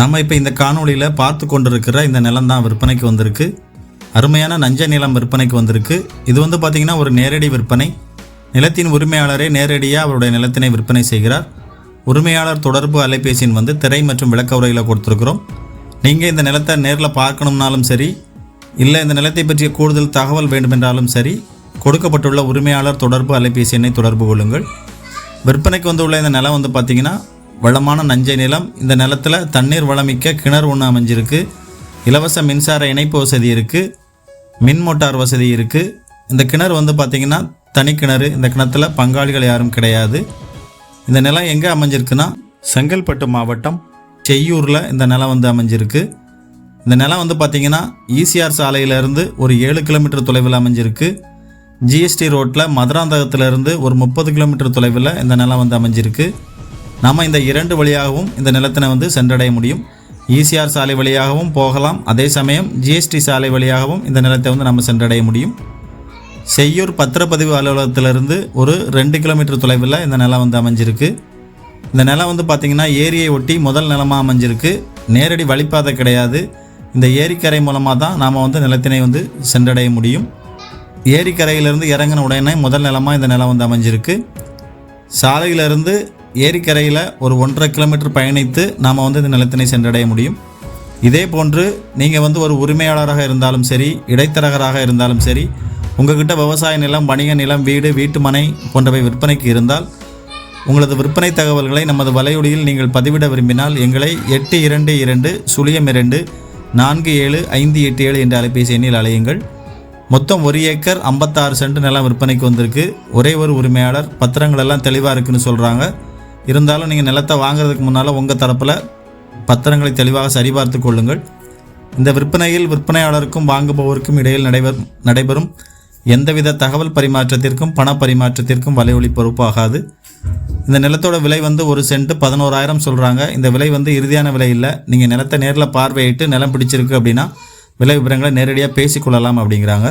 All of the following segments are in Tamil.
நம்ம இப்போ இந்த காணொளியில் பார்த்து கொண்டிருக்கிற இந்த நிலம் தான் விற்பனைக்கு வந்திருக்கு. அருமையான நஞ்ச நிலம் விற்பனைக்கு வந்திருக்கு. இது வந்து பார்த்திங்கன்னா ஒரு நேரடி விற்பனை. நிலத்தின் உரிமையாளரே நேரடியாக அவருடைய நிலத்தினை விற்பனை செய்கிறார். உரிமையாளர் தொடர்பு அலைபேசியின் வந்து திரை மற்றும் விளக்க உரையில் கொடுத்துருக்குறோம். நீங்கள் இந்த நிலத்தை நேரில் பார்க்கணும்னாலும் சரி இல்லை இந்த நிலத்தை பற்றிய கூடுதல் தகவல் வேண்டுமென்றாலும் சரி கொடுக்கப்பட்டுள்ள உரிமையாளர் தொடர்பு அலைபேசி எண்ணை தொடர்பு கொள்ளுங்கள். விற்பனைக்கு வந்துள்ள இந்த நிலம் வந்து பார்த்திங்கன்னா வளமான நஞ்சை நிலம். இந்த நிலத்தில் தண்ணீர் வளமிக்க கிணறு ஒன்று அமைஞ்சிருக்கு. இலவச மின்சார இணைப்பு வசதி இருக்குது மின் மோட்டார் வசதி இருக்குது இந்த கிணறு வந்து பார்த்திங்கன்னா தனி கிணறு. இந்த கிணத்துல பங்காளிகள் யாரும் கிடையாது. இந்த நிலம் எங்கே அமைஞ்சிருக்குன்னா செங்கல்பட்டு மாவட்டம் செய்யூரில் இந்த நிலம் வந்து அமைஞ்சிருக்கு. இந்த நிலம் வந்து பார்த்திங்கன்னா ஈசிஆர் சாலையிலேருந்து ஒரு ஏழு கிலோமீட்டர் தொலைவில் அமைஞ்சிருக்கு. ஜிஎஸ்டி ரோட்டில் மதுராந்தகத்திலேருந்து ஒரு முப்பது கிலோமீட்டர் தொலைவில் இந்த நிலம் வந்து அமைஞ்சிருக்கு. நாம் இந்த இரண்டு வழியாகவும் இந்த நிலத்தினை வந்து சென்றடைய முடியும். ஈசிஆர் சாலை வழியாகவும் போகலாம். அதே சமயம் ஜிஎஸ்டி சாலை வழியாகவும் இந்த நிலத்தை வந்து நம்ம சென்றடைய முடியும். செய்யூர் பத்திரப்பதிவு அலுவலகத்திலிருந்து ஒரு ரெண்டு கிலோமீட்டர் தொலைவில் இந்த நிலம் வந்து அமைஞ்சிருக்கு. இந்த நிலம் வந்து பார்த்திங்கன்னா ஏரியை ஒட்டி முதல் நிலமாக அமைஞ்சிருக்கு. நேரடி வழிப்பாதை கிடையாது. இந்த ஏரிக்கரை மூலமாக தான் நாம் வந்து நிலத்தினை வந்து சென்றடைய முடியும். ஏரிக்கரையிலிருந்து இறங்கின உடனே முதல் நிலமாக இந்த நிலம் வந்து அமைஞ்சிருக்கு. சாலையிலிருந்து ஏரிக்கரையில் ஒரு ஒன்றரை கிலோமீட்டர் பயணித்து நாம் வந்து இந்த நிலத்தினை சென்றடைய முடியும். இதே போன்று நீங்கள் வந்து ஒரு உரிமையாளராக இருந்தாலும் சரி இடைத்தரகராக இருந்தாலும் சரி உங்ககிட்ட விவசாய நிலம் வணிக நிலம் வீடு வீட்டு மனை போன்றவை விற்பனைக்கு இருந்தால் உங்களது விற்பனை தகவல்களை நமது வலையொலியில் நீங்கள் பதிவிட விரும்பினால் எங்களை எட்டு இரண்டு இரண்டு சுழியம் இரண்டு நான்கு ஏழு ஐந்து எட்டு ஏழு என்ற அலைபேசி எண்ணில் அலையுங்கள் மொத்தம் ஒரு ஏக்கர் ஐம்பத்தாறு சென்ட் நிலம் விற்பனைக்கு வந்திருக்கு. ஒரே ஒரு உரிமையாளர் பத்திரங்கள் எல்லாம் தெளிவாக இருக்குன்னு சொல்கிறாங்க இருந்தாலும் நீங்கள் நிலத்தை வாங்குறதுக்கு முன்னால் உங்கள் தரப்பில் பத்திரங்களை தெளிவாக சரிபார்த்து கொள்ளுங்கள். இந்த விற்பனையில் விற்பனையாளருக்கும் வாங்குபவருக்கும் இடையில் நடைபெறும் நடைபெறும் எந்தவித தகவல் பரிமாற்றத்திற்கும் பண பரிமாற்றத்திற்கும் வலையொலி பொறுப்பாகாது. இந்த நிலத்தோட விலை வந்து ஒரு சென்ட் பதினோராயிரம் சொல்கிறாங்க இந்த விலை வந்து இறுதியான விலை இல்லை. நீங்கள் நிலத்தை நேரில் பார்வையிட்டு நிலம் பிடிச்சிருக்கு அப்படின்னா விலை விவரங்களை நேரடியாக பேசிக்கொள்ளலாம் அப்படிங்கிறாங்க.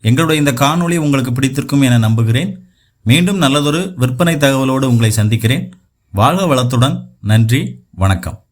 எங்களுடைய இந்த காணொளி உங்களுக்கு பிடித்திருக்கும் என நம்புகிறேன். மீண்டும் நல்லதொரு விற்பனை தகவலோடு உங்களை சந்திக்கிறேன். வாழ்க வளத்துடன். நன்றி. வணக்கம்.